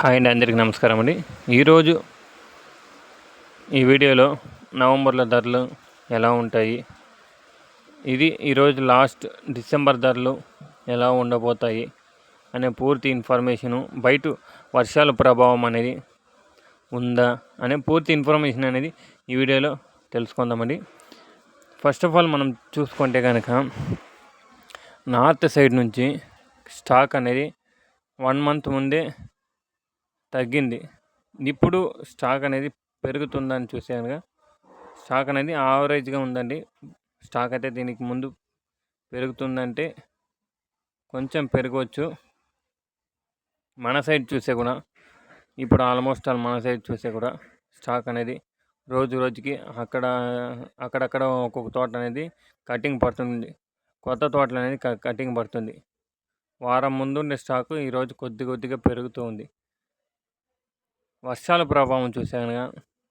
Hi అండి అందరికీ నమస్కారం అండి. ఈరోజు ఈ వీడియోలో నవంబర్లో ధరలు ఎలా ఉంటాయి? ఇది ఈరోజు లాస్ట్ డిసెంబర్ ధరలు ఎలా ఉండబోతాయి అనే పూర్తి ఇన్ఫర్మేషను బయట వర్షాల ప్రభావం అనేది ఉందా అనే పూర్తి ఇన్ఫర్మేషన్ అనేది ఈ వీడియోలో తెలుసుకుందామండి. ఫస్ట్ ఆఫ్ ఆల్ మనం చూసుకుంటే కనుక నార్త్ సైడ్ నుంచి స్టాక్ అనేది వన్ మంత్ ముందే తగ్గింది. ఇప్పుడు స్టాక్ అనేది పెరుగుతుందని చూసానుగా స్టాక్ అనేది ఆవరేజ్గా ఉందండి. స్టాక్ అయితే దీనికి ముందు పెరుగుతుందంటే కొంచెం పెరగవచ్చు మన సైడ్ చూసే కూడా ఇప్పుడు ఆల్మోస్ట్ ఆల్ మన సైడ్ చూసే కూడా స్టాక్ అనేది రోజు రోజుకి అక్కడ అక్కడక్కడ ఒక్కొక్క తోట అనేది కటింగ్ పడుతుంది. కొత్త తోటలు అనేది కటింగ్ పడుతుంది. వారం ముందు ఉండే స్టాకు ఈరోజు కొద్ది కొద్దిగా పెరుగుతూ ఉంది. వర్షాల ప్రభావం చూసానుగా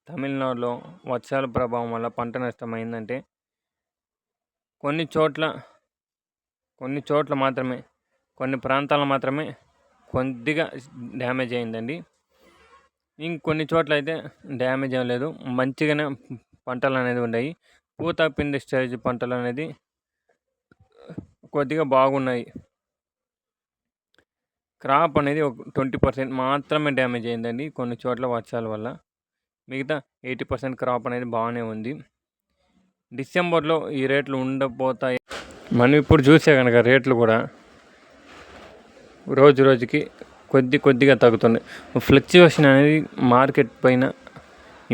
తమిళనాడులో వర్షాల ప్రభావం వల్ల పంట నష్టం అయిందంటే కొన్ని చోట్ల కొన్ని చోట్ల మాత్రమే కొన్ని ప్రాంతాలు మాత్రమే కొద్దిగా డ్యామేజ్ అయిందండి. ఇంకొన్ని చోట్ల అయితే డ్యామేజ్ అవ్వలేదు మంచిగానే పంటలు అనేది ఉన్నాయి. పూత పిండి స్టేజ్ పంటలు అనేది కొద్దిగా బాగున్నాయి. క్రాప్ అనేది ఒక ట్వంటీ పర్సెంట్ మాత్రమే డ్యామేజ్ అయిందండి కొన్ని చోట్ల వర్షాల వల్ల. మిగతా ఎయిటీ పర్సెంట్ క్రాప్ అనేది బాగానే ఉంది. డిసెంబర్లో ఈ రేట్లు ఉండబోతాయి. మనం ఇప్పుడు చూసే కనుక రేట్లు కూడా రోజు రోజుకి కొద్ది కొద్దిగా తగ్గుతున్నాయి. ఫ్లక్చువేషన్ అనేది మార్కెట్ పైన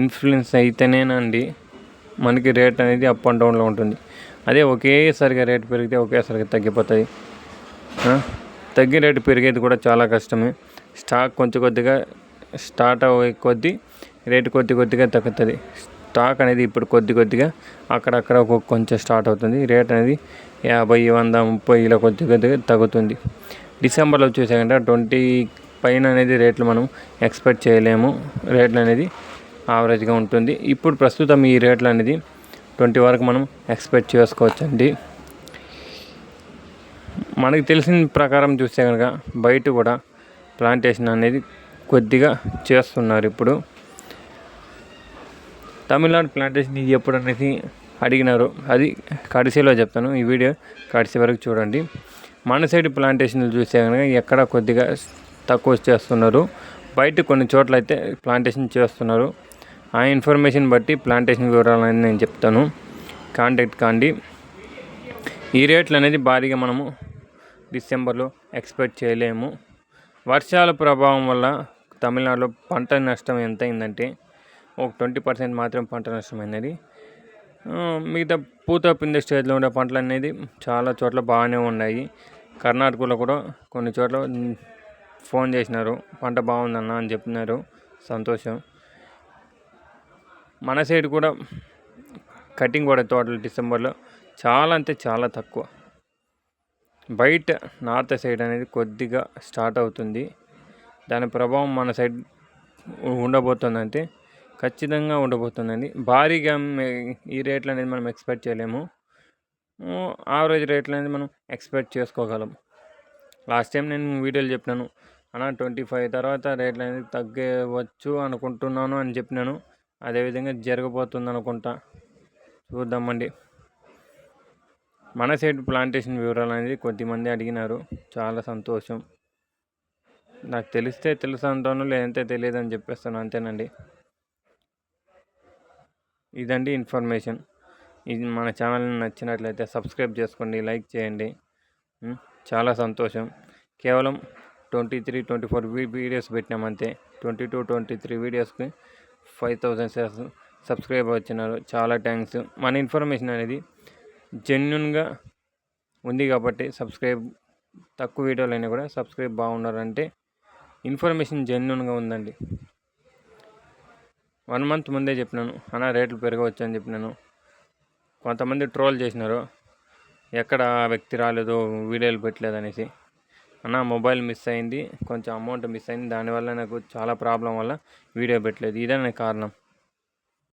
ఇన్ఫ్లుయెన్స్ అయితేనేనండి మనకి రేట్ అనేది అప్ అండ్ డౌన్లో ఉంటుంది. అదే ఒకేసారిగా రేట్ పెరిగితే ఒకేసారిగా తగ్గిపోతుంది తగ్గిన రేటు పెరిగేది కూడా చాలా కష్టమే. స్టాక్ కొంచెం కొద్దిగా స్టార్ట్ అయ్యే కొద్దీ రేటు కొద్ది కొద్దిగా తగ్గుతుంది. స్టాక్ అనేది ఇప్పుడు కొద్ది కొద్దిగా అక్కడక్కడ కొంచెం స్టార్ట్ అవుతుంది. రేట్ అనేది యాభై వంద ముప్పై ఇలా కొద్ది కొద్దిగా తగ్గుతుంది. డిసెంబర్లో చూసాకంటే ట్వంటీ పైన అనేది రేట్లు మనం ఎక్స్పెక్ట్ చేయలేము. రేట్లు అనేది యావరేజ్గా ఉంటుంది. ఇప్పుడు ప్రస్తుతం ఈ రేట్లు అనేది ట్వంటీ వరకు మనం ఎక్స్పెక్ట్ చేసుకోవచ్చండి. మనకి తెలిసిన ప్రకారం చూస్తే కనుక బయట కూడా ప్లాంటేషన్ అనేది కొద్దిగా చేస్తున్నారు ఇప్పుడు. తమిళనాడు ప్లాంటేషన్ ఇది ఎప్పుడు అనేది అడిగినారు. అది కడిసేలో చెప్తాను. ఈ వీడియో కడిసీ వరకు చూడండి. మన సైడ్ ప్లాంటేషన్లు చూస్తే కనుక ఎక్కడ కొద్దిగా తక్కువ చేస్తున్నారు. బయట కొన్ని చోట్ల అయితే ప్లాంటేషన్ చేస్తున్నారు. ఆ ఇన్ఫర్మేషన్ బట్టి ప్లాంటేషన్ వివరాలు నేను చెప్తాను. కాంటాక్ట్ కాండి. ఈ రేట్లు అనేది భారీగా మనము డిసెంబర్లో ఎక్స్పెక్ట్ చేయలేము. వర్షాల ప్రభావం వల్ల తమిళనాడులో పంట నష్టం ఎంత అయిందంటే ఒక ట్వంటీ పర్సెంట్ మాత్రం పంట నష్టమైనది మిగతా పూత పిండి స్టేజ్లో ఉండే పంటలు అనేది చాలా చోట్ల బాగానే ఉన్నాయి. కర్ణాటకలో కూడా కొన్ని చోట్ల ఫోన్ చేసినారు పంట బాగుందన్న అని చెప్పినారు. సంతోషం. మన సైడ్ కూడా కటింగ్ పడే తోటలు డిసెంబర్లో చాలా అంటే చాలా తక్కువ. బయట నార్త్ సైడ్ అనేది కొద్దిగా స్టార్ట్ అవుతుంది. దాని ప్రభావం మన సైడ్ ఉండబోతుందంటే ఖచ్చితంగా ఉండబోతుందండి. భారీగా ఈ రేట్లు అనేది మనం ఎక్స్పెక్ట్ చేయలేము. యావరేజ్ రేట్లు అనేది మనం ఎక్స్పెక్ట్ చేసుకోగలం. లాస్ట్ టైం నేను వీడియోలు చెప్పినాను. అన్న ట్వంటీ ఫైవ్ తర్వాత రేట్లు అనేది తగ్గవచ్చు అనుకుంటున్నాను అని చెప్పినాను. అదేవిధంగా జరగబోతుంది అనుకుంటా చూద్దామండి. మన సైడ్ ప్లాంటేషన్ వివరాలు అనేది కొద్దిమంది అడిగినారు. చాలా సంతోషం. నాకు తెలిస్తే తెలుసు అంటాను లేదంటే తెలియదు అని చెప్పేస్తాను. అంతేనండి. ఇదండి ఇన్ఫర్మేషన్ ఇది మన ఛానల్ని నచ్చినట్లయితే సబ్స్క్రైబ్ చేసుకోండి లైక్ చేయండి. చాలా సంతోషం. కేవలం twenty three twenty four videos పెట్టినామంతే twenty two twenty three వీడియోస్కి ఫైవ్ థౌజండ్ సబ్స్క్రైబ్ వచ్చినారు. చాలా థ్యాంక్స్ మన ఇన్ఫర్మేషన్ అనేది జెన్యున్గా ఉంది కాబట్టి సబ్స్క్రైబ్ తక్కువ వీడియోలు అయినా కూడా సబ్స్క్రైబ్ బాగున్నారంటే ఇన్ఫర్మేషన్ జెన్యున్గా ఉందండి. వన్ మంత్ ముందే చెప్పినాను అన్న రేట్లు పెరగవచ్చు అని చెప్పినాను. కొంతమంది ట్రోల్ చేసినారు ఎక్కడ వ్యక్తి రాలేదు వీడియోలు పెట్టలేదు అనేసి అన్న మొబైల్ మిస్ అయింది కొంచెం అమౌంట్ మిస్ అయింది దానివల్ల నాకు చాలా ప్రాబ్లం వల్ల వీడియో పెట్టలేదు. ఇదే కారణం.